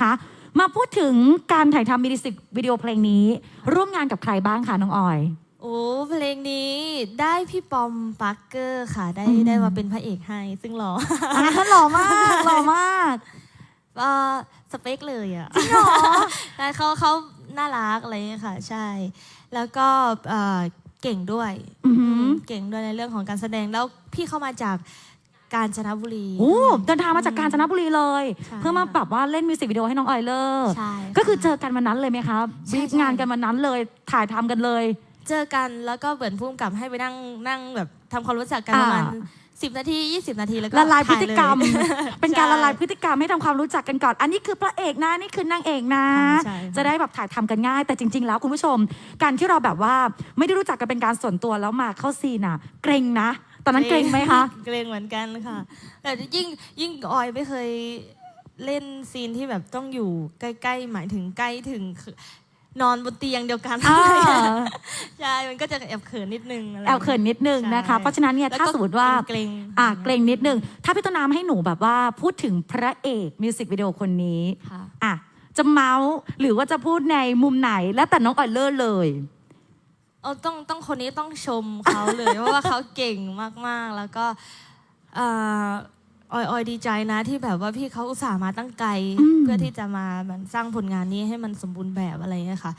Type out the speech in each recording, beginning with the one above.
คะมาพูดถึงการถ่ายทำมิวสิกวิดีโอเพลงนี้ ร่วมงานกับใครบ้างคะน้องออย โอ้เพลงนี้ได้พี่ปอมปักเกอร์ค่ะ ได้อืมได้มาเป็นพระเอกให้ ซึ่งหล่ออะหล่อมากหล่อมากเอ่อสเปคเลยอะแต่เขาเขาน่ารักอะไรอย่างเงี้ยค่ะ ใช่ แล้วก็เอ่อเก่งด้วยอือหือ เก่งด้วยในเรื่องของการแสดงแล้วพี่เข้ามาจาก กาญจนบุรี โอ้เดินทางมาจากกาญจนบุรีเลย ใช่ เพื่อมาแบบว่าเล่นมิวสิกวิดีโอให้น้องออยเลอร์ใช่ก็คือเจค่ะอกันวันนั้นเลยไหมคะใช่บีบใช่งานกันวันนั้นเลยถ่ายทำกันเลย เจอกันแล้วก็เหมือนพุ่มกับให้ไปนั่งนั่งแบบทำความรู้จักกันอ่าประมาณสิบนาทียี่สิบนาทีแล้วก็ละลายพฤถ่ติกรรมเลย เป็นการใช่ละลายพฤติกรรมให้ทำความรู้จักกันก่อน อันนี้คือพระเอกนะนี่คือนางเอกนะ ใช่ค่ะจะได้แบบถ่ายทำกันง่าย แต่จริง ๆ แล้วคุณผู้ชม การที่เราแบบว่าไม่ได้รู้จักกันเป็นการส่วนตัวแล้วมาเข้าซีนอะเกรงนะ ตอนนั้นเกรงไหมคะ เกรงเหมือนกันค่ะ แต่ยิ่งยิ่งออยไม่เคยเล่นซีนที่แบบต้องอยู่ใกล้ๆ หมายถึงใกล้ถึงคือนอนบนเตียงเดียวกันอ่าใช่ มันก็จะแอบเขินนิดนึงะไรแอบเขินนิดนึงนะคะใช่เพราะฉะนั้นเนี่ยแล้วถ้าก็สมมติว่าเกรงๆอะเกรงนิดนึง ถ้าพี่ต้นน้ำให้หนูแบบว่าพูดถึงพระเอกมิวสิกวิดีโอคนนี้ค่ะอะจะเมาส์หรือว่าจะพูดในมุมไหนแล้วแต่น้องออยเลอร์เลย เอาต้องต้องคนนี้ต้องชมเขาเลย เพราะว่าเขาเก่งมากๆ แล้วก็เอ่อออยออยดีใจนะที่แบบว่าพี่เขาอุตส่าห์มาตั้งไกลอืมเพื่อที่จะมามันสร้างผลงานนี้ให้มันสมบูรณ์แบบอะไรอย่างเงี้ยค่ะ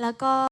แล้วก็